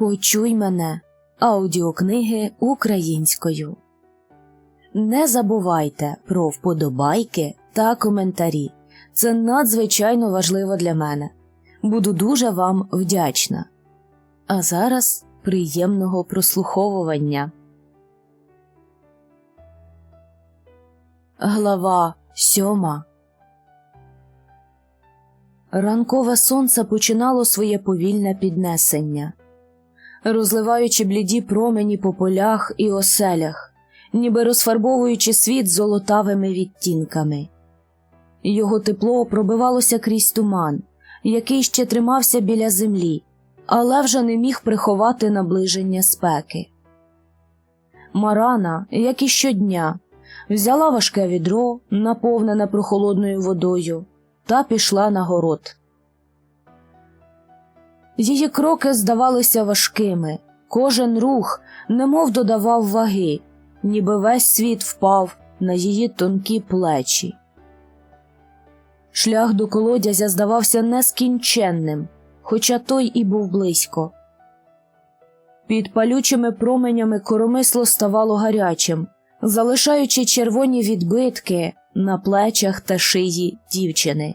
Почуй мене аудіокниги українською. Не забувайте про вподобайки та коментарі. Це надзвичайно важливо для мене. Буду дуже вам вдячна. А зараз приємного прослуховування. Глава сьома Ранкове сонце починало своє повільне піднесення, розливаючи бліді промені по полях і оселях, ніби розфарбовуючи світ золотавими відтінками. Його тепло пробивалося крізь туман, який ще тримався біля землі, але вже не міг приховати наближення спеки. Марана, як і щодня, взяла важке відро, наповнене прохолодною водою, та пішла на город. Її кроки здавалися важкими, кожен рух немов додавав ваги, ніби весь світ впав на її тонкі плечі. Шлях до колодязя здавався нескінченним, хоча той і був близько. Під палючими променями коромисло ставало гарячим, залишаючи червоні відбитки на плечах та шиї дівчини.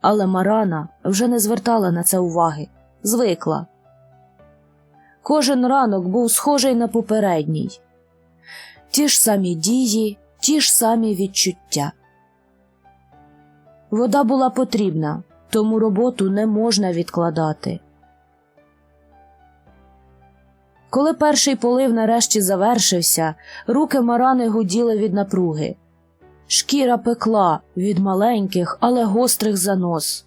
Але Марана вже не звертала на це уваги, звикла. Кожен ранок був схожий на попередній. Ті ж самі дії, ті ж самі відчуття. Вода була потрібна, тому роботу не можна відкладати. Коли перший полив нарешті завершився, руки Марани гуділи від напруги. Шкіра пекла від маленьких, але гострих занос.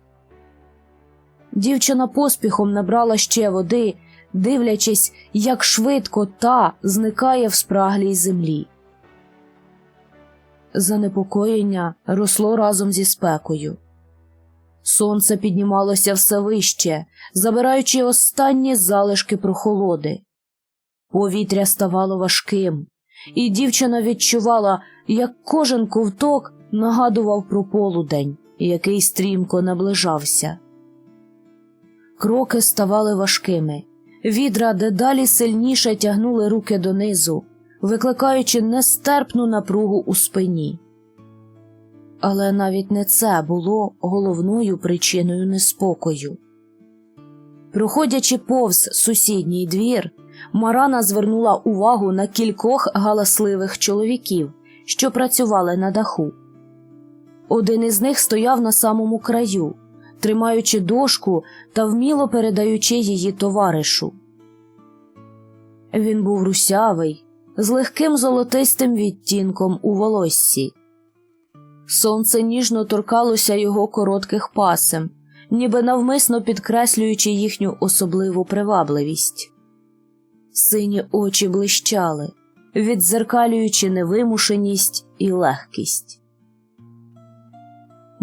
Дівчина поспіхом набрала ще води, дивлячись, як швидко та зникає в спраглій землі. Занепокоєння росло разом зі спекою. Сонце піднімалося все вище, забираючи останні залишки прохолоди. Повітря ставало важким, і дівчина відчувала, як кожен ковток нагадував про полудень, який стрімко наближався. Кроки ставали важкими, відра дедалі сильніше тягнули руки донизу, викликаючи нестерпну напругу у спині. Але навіть не це було головною причиною неспокою. Проходячи повз сусідній двір, Марана звернула увагу на кількох галасливих чоловіків, що працювали на даху. Один із них стояв на самому краю, тримаючи дошку та вміло передаючи її товаришу. Він був русявий, з легким золотистим відтінком у волоссі. Сонце ніжно торкалося його коротких пасем, ніби навмисно підкреслюючи їхню особливу привабливість. Сині очі блищали, віддзеркалюючи невимушеність і легкість.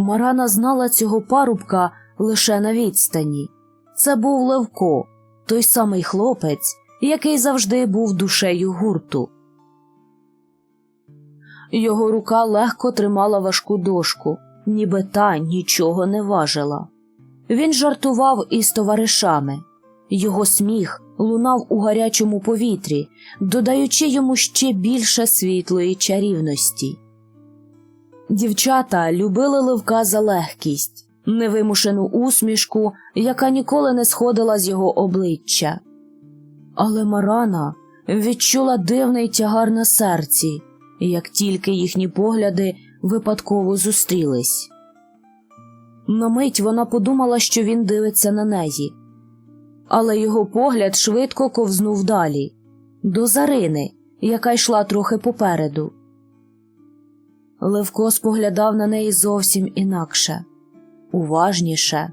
Марана знала цього парубка лише на відстані. Це був Левко, той самий хлопець, який завжди був душею гурту. Його рука легко тримала важку дошку, ніби та нічого не важила. Він жартував із товаришами. Його сміх лунав у гарячому повітрі, додаючи йому ще більше світлої чарівності. Дівчата любили Левка за легкість, невимушену усмішку, яка ніколи не сходила з його обличчя. Але Марана відчула дивний тягар на серці, як тільки їхні погляди випадково зустрілись. На мить вона подумала, що він дивиться на неї, але його погляд швидко ковзнув далі, до Зарини, яка йшла трохи попереду. Левко споглядав на неї зовсім інакше, уважніше,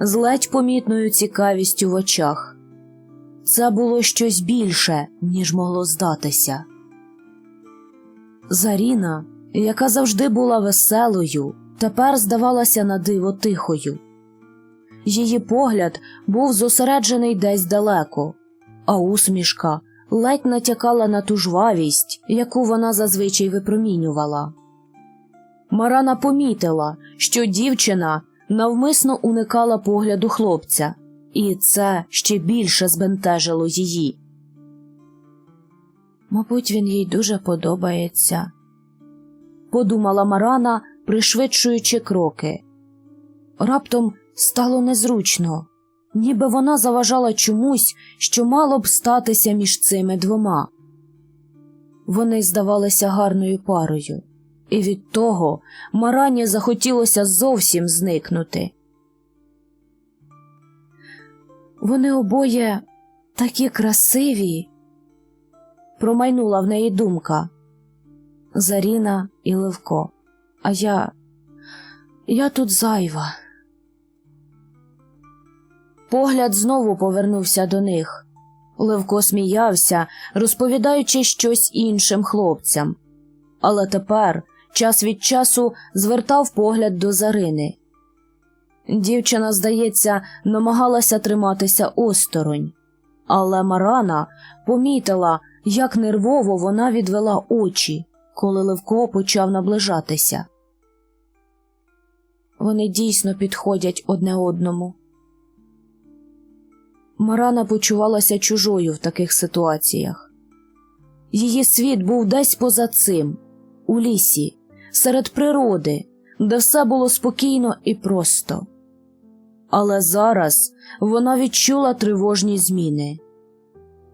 з ледь помітною цікавістю в очах. Це було щось більше, ніж могло здатися. Заріна, яка завжди була веселою, тепер здавалася на диво тихою. Її погляд був зосереджений десь далеко, а усмішка ледь натякала на ту жвавість, яку вона зазвичай випромінювала. Марана помітила, що дівчина навмисно уникала погляду хлопця, і це ще більше збентежило її. Мабуть, він їй дуже подобається, подумала Марана, пришвидшуючи кроки. Раптом стало незручно, ніби вона заважала чомусь, що мало б статися між цими двома. Вони здавалися гарною парою, і від того Марані захотілося зовсім зникнути. Вони обоє такі красиві, промайнула в неї думка. Заріна і Левко. А я. я тут зайва. Погляд знову повернувся до них. Левко сміявся, розповідаючи щось іншим хлопцям. Але тепер час від часу звертав погляд до Зарини. Дівчина, здається, намагалася триматися осторонь, але Марана помітила, як нервово вона відвела очі, коли Левко почав наближатися. Вони дійсно підходять одне одному. Марана почувалася чужою в таких ситуаціях. Її світ був десь поза цим, у лісі, серед природи, де все було спокійно і просто. Але зараз вона відчула тривожні зміни.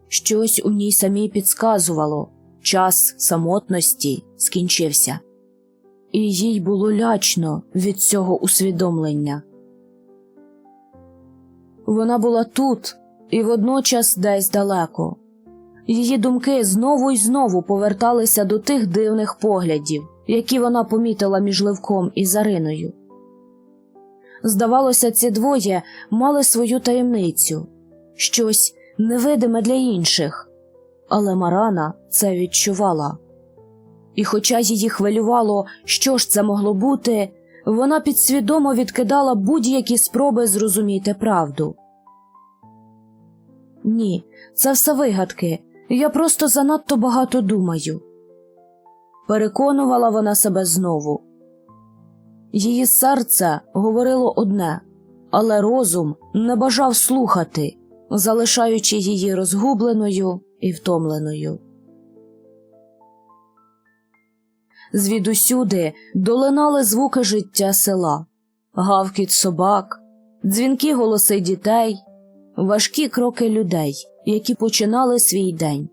Щось у ній самій підсказувало час самотності скінчився, і їй було лячно від цього усвідомлення. Вона була тут і водночас десь далеко. Її думки знову й знову поверталися до тих дивних поглядів, які вона помітила між Левком і Зариною. Здавалося, ці двоє мали свою таємницю, щось невидиме для інших, але Марана це відчувала. І, хоча її хвилювало, що ж це могло бути, вона підсвідомо відкидала будь-які спроби зрозуміти правду. Ні, це все вигадки, я просто занадто багато думаю. Переконувала вона себе знову. Її серце говорило одне, але розум не бажав слухати, залишаючи її розгубленою і втомленою. Звідусюди долинали звуки життя села, гавкіт собак, дзвінки голоси дітей, важкі кроки людей, які починали свій день.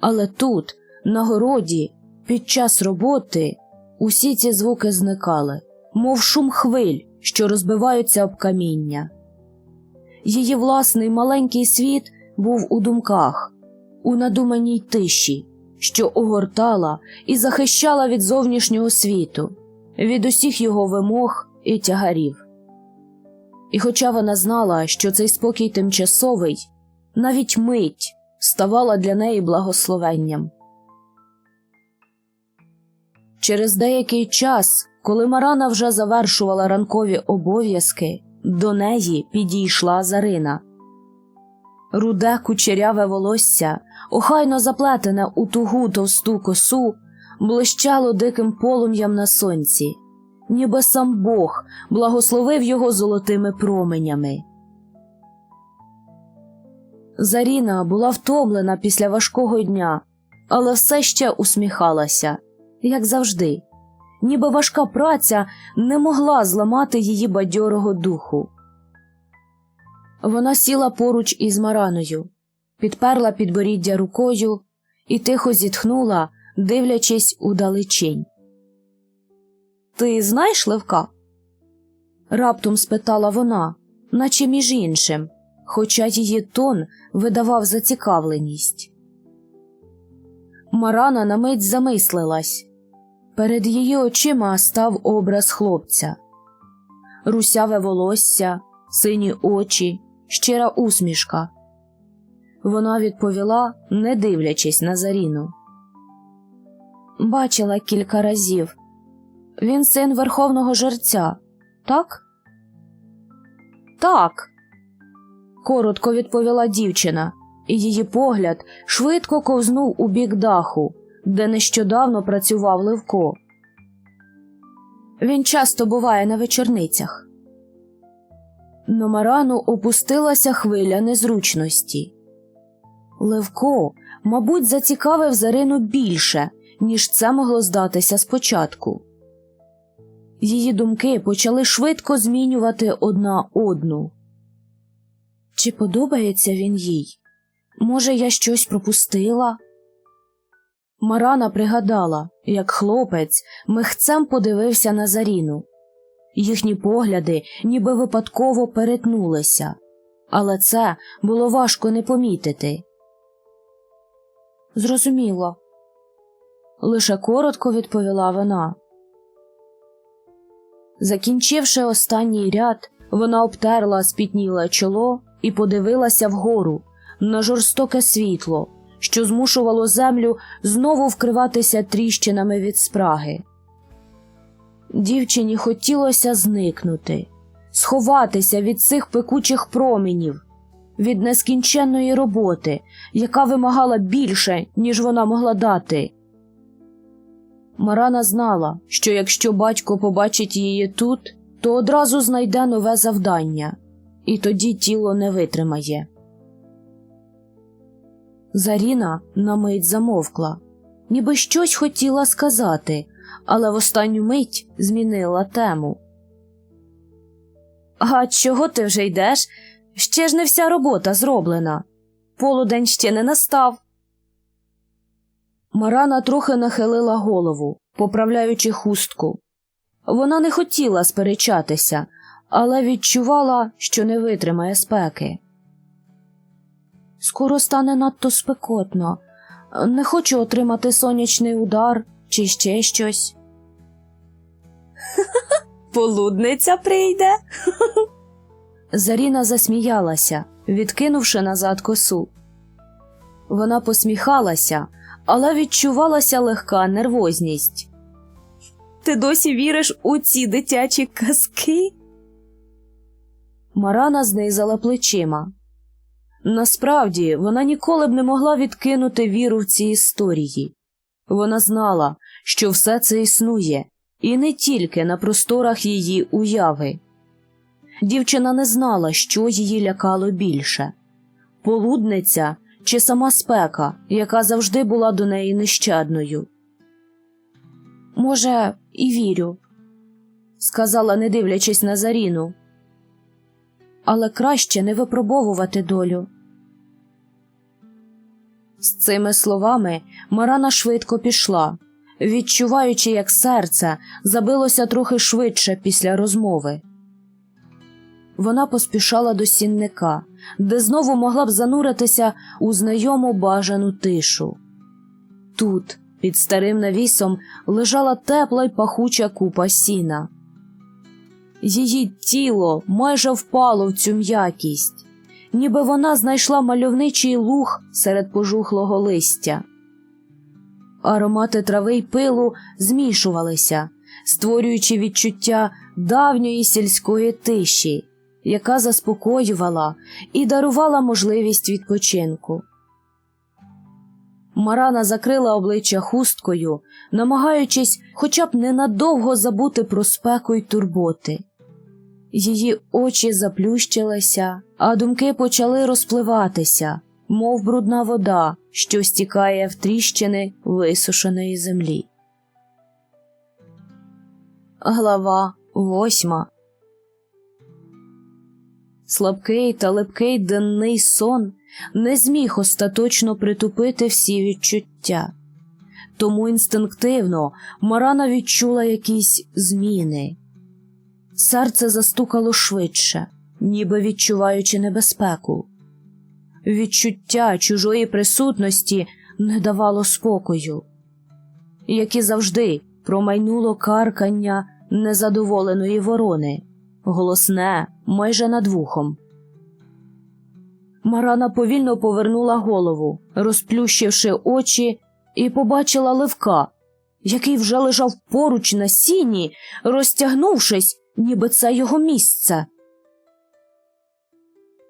Але тут, на городі, під час роботи, усі ці звуки зникали, мов шум хвиль, що розбиваються об каміння. Її власний маленький світ був у думках, у надуманій тиші, що огортала і захищала від зовнішнього світу, від усіх його вимог і тягарів. І хоча вона знала, що цей спокій тимчасовий, навіть мить ставала для неї благословенням. Через деякий час, коли Марана вже завершувала ранкові обов'язки, до неї підійшла Зарина. Руде кучеряве волосся, охайно заплетене у тугу товсту косу, блищало диким полум'ям на сонці, ніби сам Бог благословив його золотими променями. Заріна була втомлена після важкого дня, але все ще усміхалася, як завжди, ніби важка праця не могла зламати її бадьорого духу. Вона сіла поруч із Мараною, підперла підборіддя рукою і тихо зітхнула, дивлячись у далечінь. Ти знаєш Левка? раптом спитала вона, наче між іншим, хоча її тон видавав зацікавленість. Марана на мить замислилась. Перед її очима став образ хлопця, русяве волосся, сині очі, щира усмішка. Вона відповіла, не дивлячись на Заріну. Бачила кілька разів. Він син верховного жерця, так? Так. коротко відповіла дівчина, і її погляд швидко ковзнув у бік даху, де нещодавно працював Левко. Він часто буває на вечорницях. На Марану опустилася хвиля незручності. Левко, мабуть, зацікавив Зарину більше, ніж це могло здатися спочатку. Її думки почали швидко змінювати одна одну. Чи подобається він їй? Може, я щось пропустила? Марана пригадала, як хлопець михцем подивився на Заріну. Їхні погляди ніби випадково перетнулися, але це було важко не помітити. Зрозуміло. Лише коротко відповіла вона. Закінчивши останній ряд, вона обтерла спітніле чоло і подивилася вгору на жорстоке світло, що змушувало землю знову вкриватися тріщинами від спраги. Дівчині хотілося зникнути, сховатися від цих пекучих променів, від нескінченної роботи, яка вимагала більше, ніж вона могла дати. Марана знала, що якщо батько побачить її тут, то одразу знайде нове завдання, і тоді тіло не витримає. Заріна на мить замовкла, ніби щось хотіла сказати, але в останню мить змінила тему. А чого ти вже йдеш? Ще ж не вся робота зроблена. Полудень ще не настав. Марана трохи нахилила голову, поправляючи хустку. Вона не хотіла сперечатися, але відчувала, що не витримає спеки. Скоро стане надто спекотно. Не хочу отримати сонячний удар чи ще щось. Полудниця прийде. Заріна засміялася, відкинувши назад косу. Вона посміхалася, але відчувалася легка нервозність. Ти досі віриш у ці дитячі казки? Марана знизала плечима. Насправді вона ніколи б не могла відкинути віру в ці історії. Вона знала, що все це існує, і не тільки на просторах її уяви. Дівчина не знала, що її лякало більше полудниця чи сама спека, яка завжди була до неї нещадною. Може, і вірю, сказала, не дивлячись на Заріну. Але краще не випробовувати долю. З цими словами Марана швидко пішла, відчуваючи, як серце забилося трохи швидше після розмови. Вона поспішала до сінника, де знову могла б зануритися у знайому бажану тишу. Тут, під старим навісом, лежала тепла й пахуча купа сіна. Її тіло майже впало в цю м'якість, ніби вона знайшла мальовничий луг серед пожухлого листя. Аромати трави й пилу змішувалися, створюючи відчуття давньої сільської тиші, яка заспокоювала і дарувала можливість відпочинку. Марана закрила обличчя хусткою, намагаючись хоча б ненадовго забути про спеку й турботи. Її очі заплющилися, а думки почали розпливатися, мов брудна вода, що стікає в тріщини висушеної землі. Глава восьма Слабкий та липкий денний сон не зміг остаточно притупити всі відчуття, тому інстинктивно Марана відчула якісь зміни. Серце застукало швидше, ніби відчуваючи небезпеку. Відчуття чужої присутності не давало спокою, як і завжди промайнуло каркання незадоволеної ворони, голосне майже над вухом. Марана повільно повернула голову, розплющивши очі, і побачила левка, який вже лежав поруч на сіні, розтягнувшись, ніби це його місце.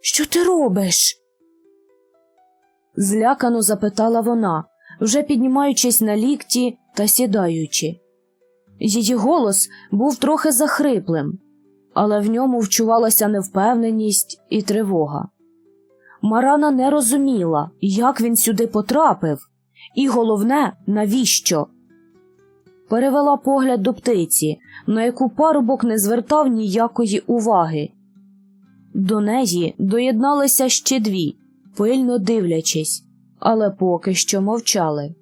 Що ти робиш? злякано запитала вона, вже піднімаючись на лікті та сідаючи. Її голос був трохи захриплим, але в ньому вчувалася невпевненість і тривога. Марана не розуміла, як він сюди потрапив, і головне, навіщо. Перевела погляд до птиці, на яку парубок не звертав ніякої уваги. До неї доєдналися ще дві, пильно дивлячись, але поки що мовчали.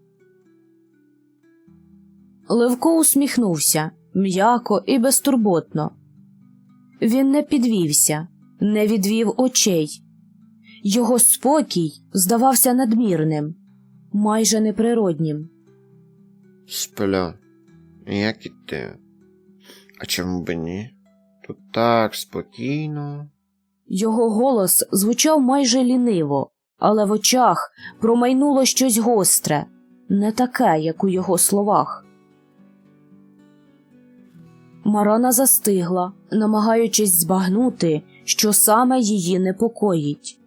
Левко усміхнувся м'яко і безтурботно. Він не підвівся, не відвів очей. Його спокій здавався надмірним, майже неприроднім. Сплю. Як і ти. А чому б ні? Тут так спокійно. Його голос звучав майже ліниво, але в очах промайнуло щось гостре, не таке, як у його словах. Марана застигла, намагаючись збагнути, що саме її непокоїть.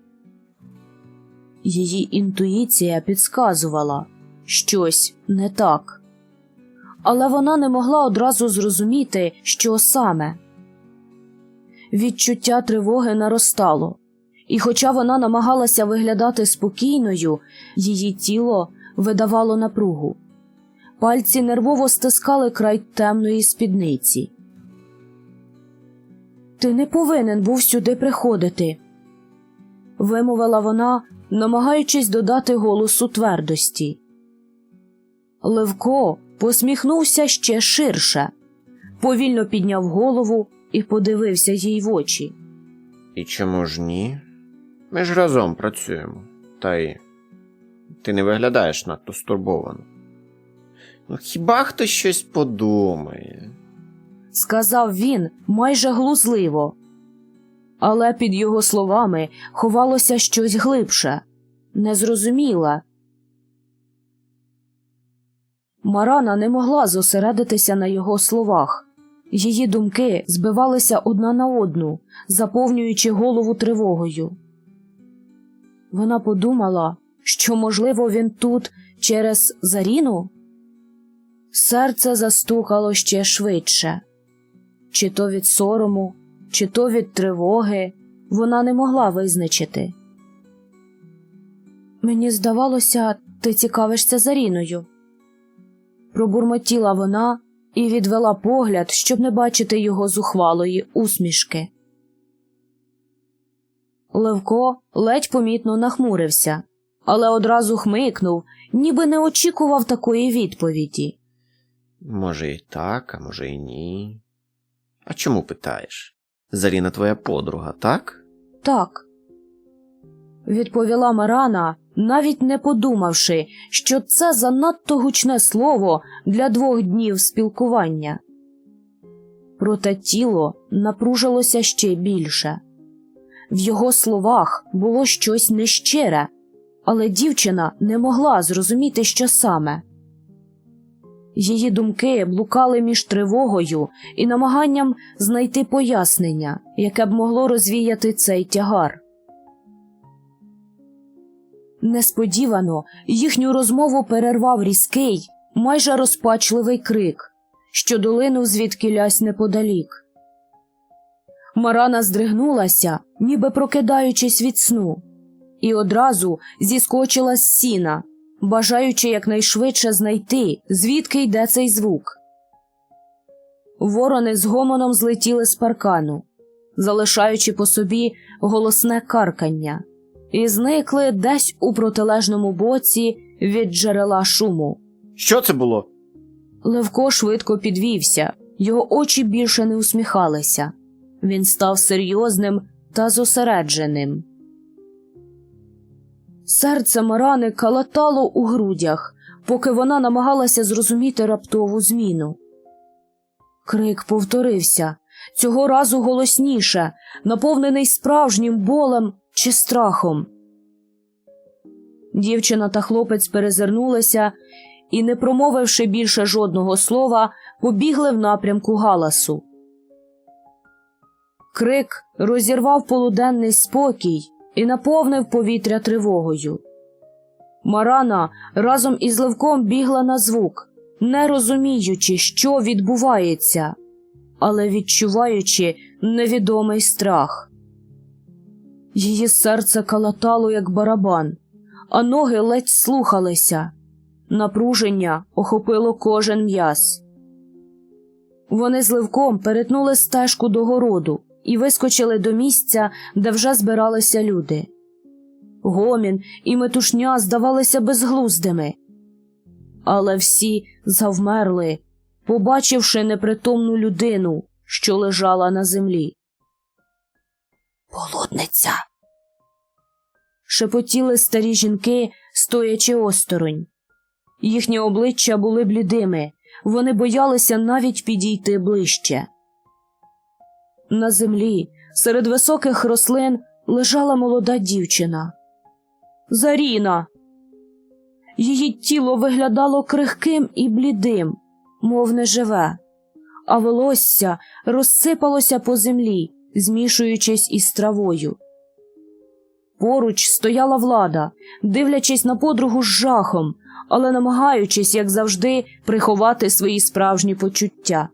Її інтуїція підсказувала щось не так, але вона не могла одразу зрозуміти, що саме. Відчуття тривоги наростало, і, хоча вона намагалася виглядати спокійною, її тіло видавало напругу. Пальці нервово стискали край темної спідниці. Ти не повинен був сюди приходити, вимовила вона, намагаючись додати голосу твердості. Левко посміхнувся ще ширше, повільно підняв голову і подивився їй в очі. І чому ж ні? Ми ж разом працюємо. Та й ти не виглядаєш надто стурбовано. Ну хіба хтось щось подумає? сказав він майже глузливо. Але під його словами ховалося щось глибше, незрозуміле. Марана не могла зосередитися на його словах. Її думки збивалися одна на одну, заповнюючи голову тривогою. Вона подумала, що, можливо, він тут через Заріну? Серце застукало ще швидше. Чи то від сорому, чи то від тривоги вона не могла визначити. Мені здавалося, ти цікавишся Заріною. Пробурмотіла вона і відвела погляд, щоб не бачити його зухвалої усмішки. Левко ледь помітно нахмурився, але одразу хмикнув, ніби не очікував такої відповіді. Може, і так, а може, і ні. А чому питаєш? Заріна твоя подруга, так? Так. Відповіла Марана, навіть не подумавши, що це занадто гучне слово для двох днів спілкування. Проте тіло напружилося ще більше. В його словах було щось нещире, але дівчина не могла зрозуміти, що саме. Її думки блукали між тривогою і намаганням знайти пояснення, яке б могло розвіяти цей тягар. Несподівано їхню розмову перервав різкий, майже розпачливий крик, що долинув звідкілясь неподалік. Марана здригнулася, ніби прокидаючись від сну, і одразу зіскочила з сіна, бажаючи якнайшвидше знайти, звідки йде цей звук. Ворони з гомоном злетіли з паркану, залишаючи по собі голосне каркання, і зникли десь у протилежному боці від джерела шуму. Що це було? Левко швидко підвівся, його очі більше не усміхалися. Він став серйозним та зосередженим. Серце Марани калатало у грудях, поки вона намагалася зрозуміти раптову зміну. Крик повторився, цього разу голосніше, наповнений справжнім болем чи страхом. Дівчина та хлопець перезирнулися і, не промовивши більше жодного слова, побігли в напрямку галасу. Крик розірвав полуденний спокій і наповнив повітря тривогою. Марана разом із Левком бігла на звук, не розуміючи, що відбувається. але відчуваючи невідомий страх. Її серце калатало, як барабан, а ноги ледь слухалися. Напруження охопило кожен м'яз. Вони з Левком перетнули стежку до городу і вискочили до місця, де вже збиралися люди. Гомін і метушня здавалися безглуздими. Але всі завмерли, побачивши непритомну людину, що лежала на землі. Полудниця. Шепотіли старі жінки, стоячи осторонь. Їхні обличчя були блідими, вони боялися навіть підійти ближче. На землі, серед високих рослин, лежала молода дівчина. Заріна. Її тіло виглядало крихким і блідим, мов неживе, а волосся розсипалося по землі, змішуючись із травою. Поруч стояла влада, дивлячись на подругу з жахом, але намагаючись, як завжди, приховати свої справжні почуття.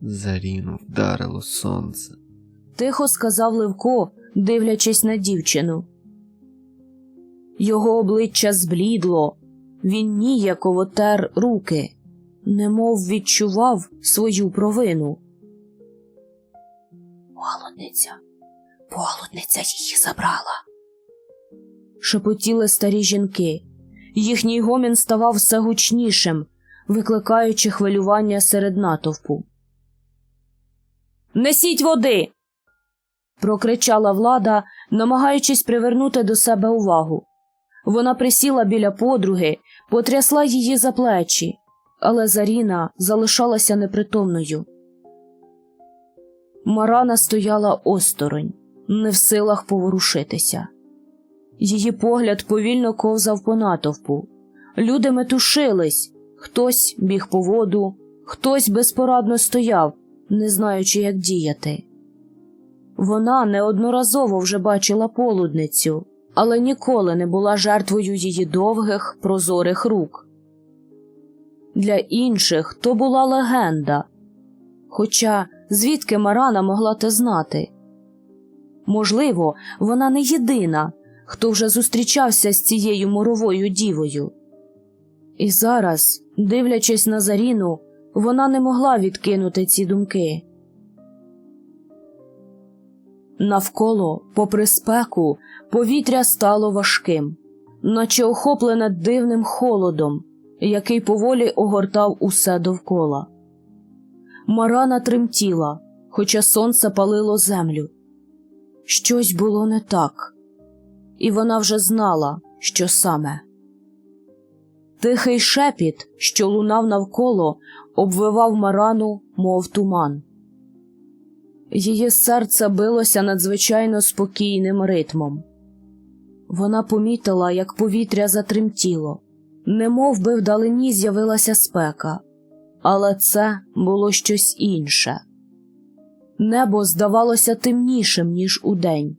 Заріну вдарило сонце. Тихо сказав Левко, дивлячись на дівчину. Його обличчя зблідло, він ніяково тер руки, немов відчував свою провину. Полудниця, полудниця її забрала. Шепотіли старі жінки. Їхній гомін ставав все гучнішим, викликаючи хвилювання серед натовпу. Несіть води. прокричала влада, намагаючись привернути до себе увагу. Вона присіла біля подруги, потрясла її за плечі, але Заріна залишалася непритомною. Марана стояла осторонь, не в силах поворушитися. Її погляд повільно ковзав по натовпу. Люди метушились, хтось біг по воду, хтось безпорадно стояв, не знаючи, як діяти. Вона неодноразово вже бачила полудницю, але ніколи не була жертвою її довгих, прозорих рук. Для інших то була легенда. Хоча звідки Марана могла те знати? Можливо, вона не єдина, хто вже зустрічався з цією моровою дівою. І зараз, дивлячись на Заріну, вона не могла відкинути ці думки. Навколо, попри спеку, повітря стало важким, наче охоплене дивним холодом, який поволі огортав усе довкола. Марана тремтіла, хоча сонце палило землю. Щось було не так, і вона вже знала, що саме. Тихий шепіт, що лунав навколо, обвивав Марану, мов туман. Її серце билося надзвичайно спокійним ритмом. Вона помітила, як повітря затремтіло, немов би вдалині з'явилася спека, але це було щось інше. Небо здавалося темнішим, ніж удень,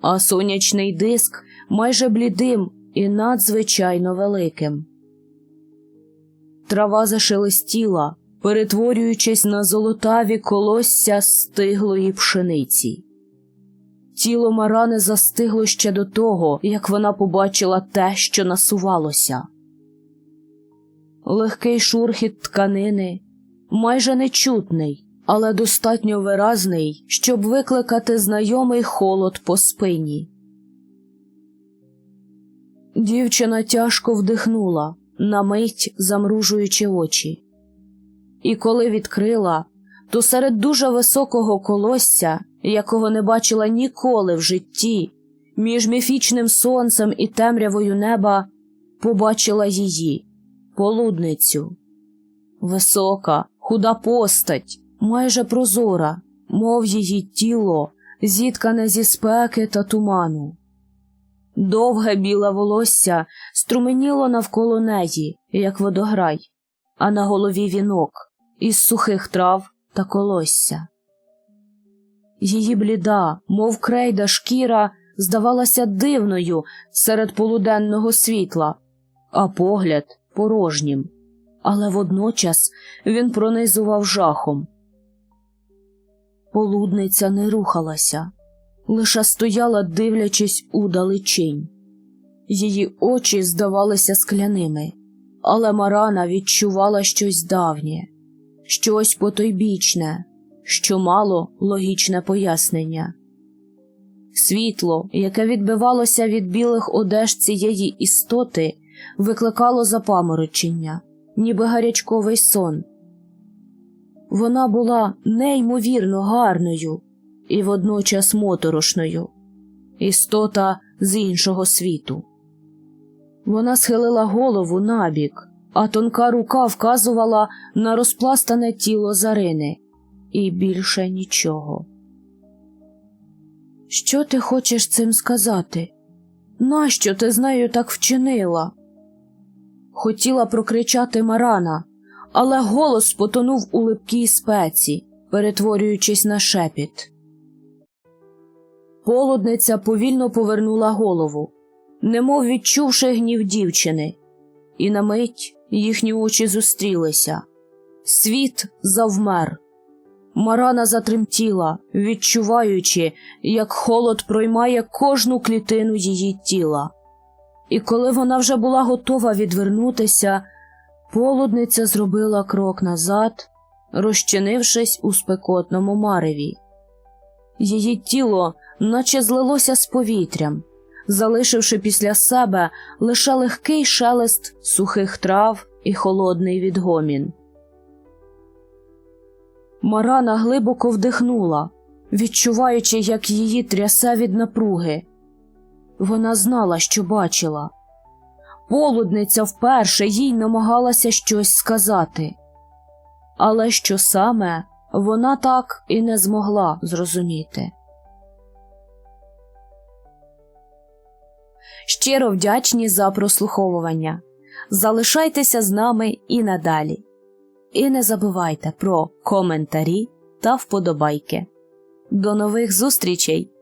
а сонячний диск майже блідим і надзвичайно великим. Трава зашелестіла, перетворюючись на золотаві колосся стиглої пшениці. Тіло Марани застигло ще до того, як вона побачила те, що насувалося. Легкий шурхіт тканини, майже нечутний, але достатньо виразний, щоб викликати знайомий холод по спині. Дівчина тяжко вдихнула, на мить замружуючи очі. І коли відкрила, то серед дуже високого колосся, якого не бачила ніколи в житті, між міфічним сонцем і темрявою неба, побачила її, полудницю. Висока, худа постать, майже прозора, мов її тіло, зіткане зі спеки та туману. Довге біле волосся струменіло навколо неї, як водограй, а на голові вінок із сухих трав та колосся. Її бліда, мов крейда шкіра, здавалася дивною серед полуденного світла, а погляд порожнім, але водночас він пронизував жахом. Полудниця не рухалася, лише стояла, дивлячись у далечінь. Її очі здавалися скляними, але Марана відчувала щось давнє, щось потойбічне, що мало логічне пояснення. Світло, яке відбивалося від білих одеж цієї істоти, викликало запаморочення, ніби гарячковий сон. Вона була неймовірно гарною і водночас моторошною, істота з іншого світу. Вона схилила голову набік, а тонка рука вказувала на розпластане тіло Зарини, і більше нічого. Що ти хочеш цим сказати? Нащо ти з нею так вчинила? Хотіла прокричати Марана, але голос потонув у липкій спеці, перетворюючись на шепіт. Полудниця повільно повернула голову, немов відчувши гнів дівчини, і на мить їхні очі зустрілися. Світ завмер. Марана затремтіла, відчуваючи, як холод проймає кожну клітину її тіла. І коли вона вже була готова відвернутися, полудниця зробила крок назад, розчинившись у спекотному мареві. Її тіло наче злилося з повітрям, залишивши після себе лише легкий шелест сухих трав і холодний відгомін. Марана глибоко вдихнула, відчуваючи, як її трясе від напруги. Вона знала, що бачила. Полудниця вперше їй намагалася щось сказати. Але що саме вона так і не змогла зрозуміти. Щиро вдячні за прослуховування. Залишайтеся з нами і надалі. І не забувайте про коментарі та вподобайки. До нових зустрічей!